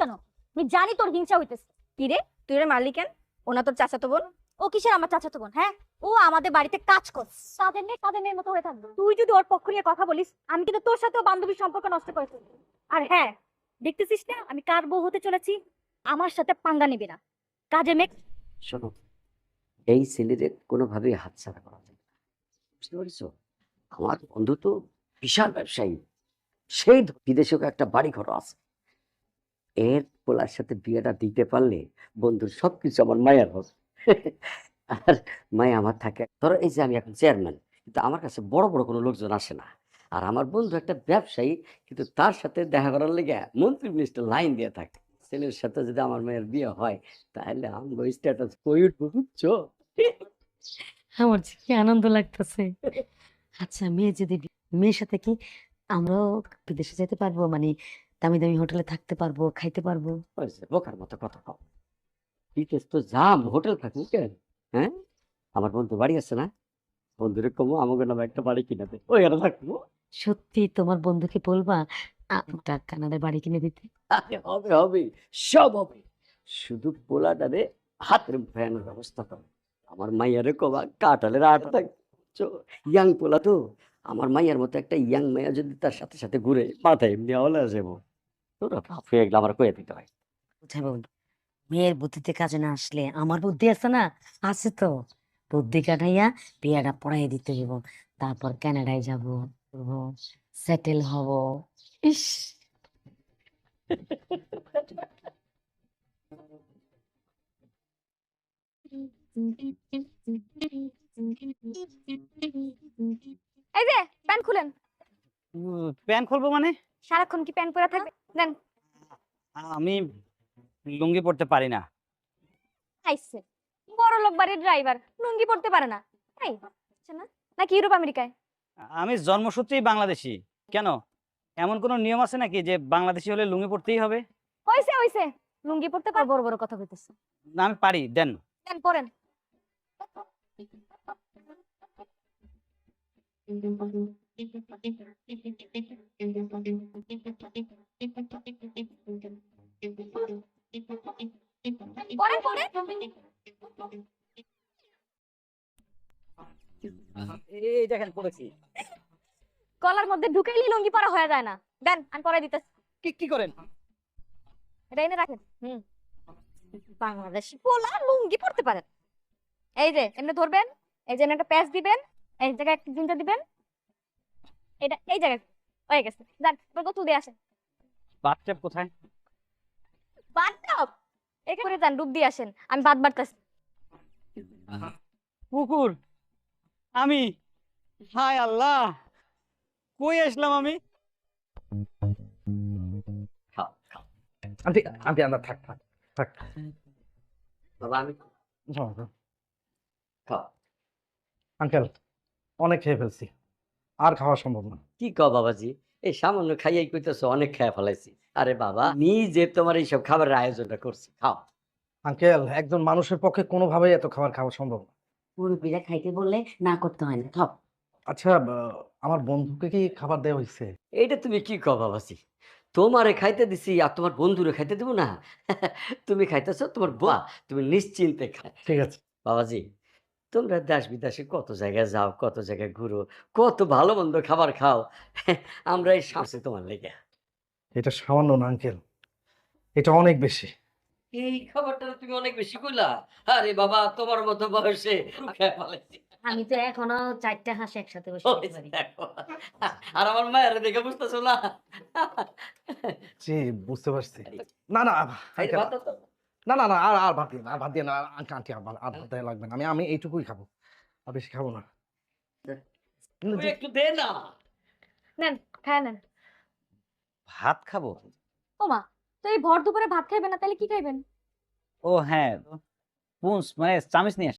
কেন? আমি জানি তোর হিংসা হইতেছে। কি রে? তুই রে মারলি কেন? ওনা তোর চাচাতো বোন? ও কিসের আমার চাচাতো বোন? হ্যাঁ? ও আমাদের বাড়িতে কাজ কর কাদের নেই কাদের নেই মতো হয়ে থাকবে। তুই যদি ওর পক্ষ নিয়ে কথা বলিস আমি কিন্তু তোর সাথেও বান্ধবীর সম্পর্ক নষ্ট করে ফেলব। আর হ্যাঁ দেখতেছিস না আমি কার বউ হতে চলেছি? আমার সাথে পাঙ্গা নিবি না। কাজে মেঘ। শোনো এই ছেলেদের কোনোভাবেই হাতছাড়া করা যাবে না। বুঝতে পারছ? আমার বন্ধু তো বিশাল ব্যবসায়ী। সেই বিদেশেও একটা বাড়ি ঘর আছে। এর পোলার সাথে বিয়েটা দিতে পারলে বন্ধুর সবকিছু আমার মায়ের হবে। আর মায়া আমার থাকে, ধরো এই যে আমি এখন চেয়ারম্যান কিন্তু আমার কাছে বড় বড় কোনো লোকজন আসে না। আর আমার বন্ধু একটা ব্যবসায়ী, কিন্তু তার সাথে দেখা করার লেগে মন্ত্রী মিনিস্টার লাইন দিয়ে থাকে। ছেলের সাথে যদি আমার মেয়ের বিয়ে হয়, তাহলে আমগো স্ট্যাটাস কই উঠবো বুঝছ? আমার যে কি আনন্দ লাগতেছে। আচ্ছা মেয়ে যদি, মেয়ের সাথে কি আমরাও বিদেশে যেতে পারব? মানে দামি দামি হোটেলে থাকতে পারব খাইতে পারব। হয়েছে বোকার মতো কথা কও। বিদেশ তো যাম হোটেল কেন? হ্যাঁ? আমার বন্ধু বাড়ি আছে না? বন্ধুরে কমো আমাকে নামে একটা বাড়ি কিনে দে। ওইখানে থাকব। সত্যি তোমার বন্ধুকে বলবা একটা কানাডায় বাড়ি কিনে দিতে। আরে হবে হবে সব হবে। শুধু পোলাটারে হাতের ফ্যানের ব্যবস্থা করো আমার মাইয়ারে কবা কাটালের আট থাকছো ইয়াং পোলা তো। আমার মাইয়ার মতো একটা ইয়াং মাইয়া যদি তার সাথে সাথে ঘুরে মাথায় এমনি হলে যাব তোরা ভাব আমার কয়ে দিতে হয়। বুঝাবো মেয়ের বুদ্ধিতে কাজে না আসলে আমার বুদ্ধি আছে না? আছে তো। বুদ্ধি কাটাইয়া বিয়েটা পড়াই দিতে হইব তারপর কানাডায় যাব সেটেল হব। ইস! এই যে প্যান্ট খুলেন। প্যান্ট খুলবো মানে? সারাক্ষণ কি প্যান্ট পরে থাকবে? দেন। আমি লুঙ্গি পরতে পারি না। আইসে বড় লোক বাড়ির ড্রাইভার লুঙ্গি পড়তে পারে না। তাই আচ্ছা না নাকি ইউরোপ আমেরিকায়? আমি জন্মসূত্রেই বাংলাদেশি কেন? এমন কোনো নিয়ম আছে নাকি যে বাংলাদেশি হলে লুঙ্গি পরতেই হবে? হইছে হইছে লুঙ্গি পড়তে পার বড় বড় কথা কইতেছে। না আমি পারি দেন। দেন পরেন পরেন এই দেখেন পড়েছি গলার মধ্যে ঢুকাইলি লুঙ্গি পরা হয়ে যায় না। দেন আমি দিতেছি। কি কি করেন? এটা এনে রাখেন। হুম। বাংলাদেশি পোলা লুঙ্গি পড়তে পারেন। এই যে এমনি ধরবেন এই যে একটা প্যাচ দিবেন এই জায়গায় একটা জিঞ্জা দিবেন। এটা এই জায়গায় হয়ে গেছে। যান এবার গোসল দিয়ে আসেন। কোথায়? বাথটব এখানে যান ডুব দিয়ে আসেন। আমি বাদ বাড়তেছি পুকুর আমি? হায় আল্লাহ। কই আসলাম আমি? খাও খাও আন্টি আন্টি আমরা থাক থাক থাক। বাবা আমি খাও। আঙ্কেল অনেক খেয়ে ফেলছি। আর খাওয়া সম্ভব না। কি কও বাবাজি? এই সামান্য খাইয়াই কইতেছো অনেক খেয়ে ফেলাইছি। আরে বাবা নিজে তোমার এইসব খাবারের আয়োজনটা করছি। খাও। আঙ্কেল একজন মানুষের পক্ষে কোনোভাবেই এত খাবার খাওয়া সম্ভব না। মুরব্বীরা খাইতে বললে না করতে হয় না খাও। আচ্ছা আমার বন্ধুকে কি খাবার দেওয়া হয়েছে এইটা তুমি কি কও বাবাজি তোমারে খাইতে দিছি আর তোমার বন্ধুরে খাইতে দেবো না? তুমি খাইতেছো তোমার বা তুমি নিশ্চিন্তে খাও ঠিক আছে। বাবাজি তোমরা দেশ বিদেশে কত জায়গায় যাও কত জায়গায় ঘুরো কত ভালো মন্দ খাবার খাও আমরা এই সামনে তোমার লেগে। এটা সামান্য না আঙ্কেল। এটা অনেক বেশি। এই খাবারটা তুমি অনেক বেশি কইলা? আরে বাবা তোমার মতো বয়সে আমি তো এখনও চারটা হাঁস একসাথে বসে আর আমার মায়ের দেখে বুঝতেছো না? জি বুঝতে পারছি। না না না না না আর আর ভাত দিন আর ভাত দিয়ে না আন্টি আন্টি আর আর ভাত দেওয়া লাগবে না। আমি আমি এইটুকুই খাব আর বেশি খাব না। তুমি একটু দে না। নেন খায় নেন। ভাত খাব? ও মা তো এই ভর দুপুরে ভাত খাইবেন না তাহলে কি খাইবেন? ও হ্যাঁ পুঞ্চ মানে চামিচ নিয়ে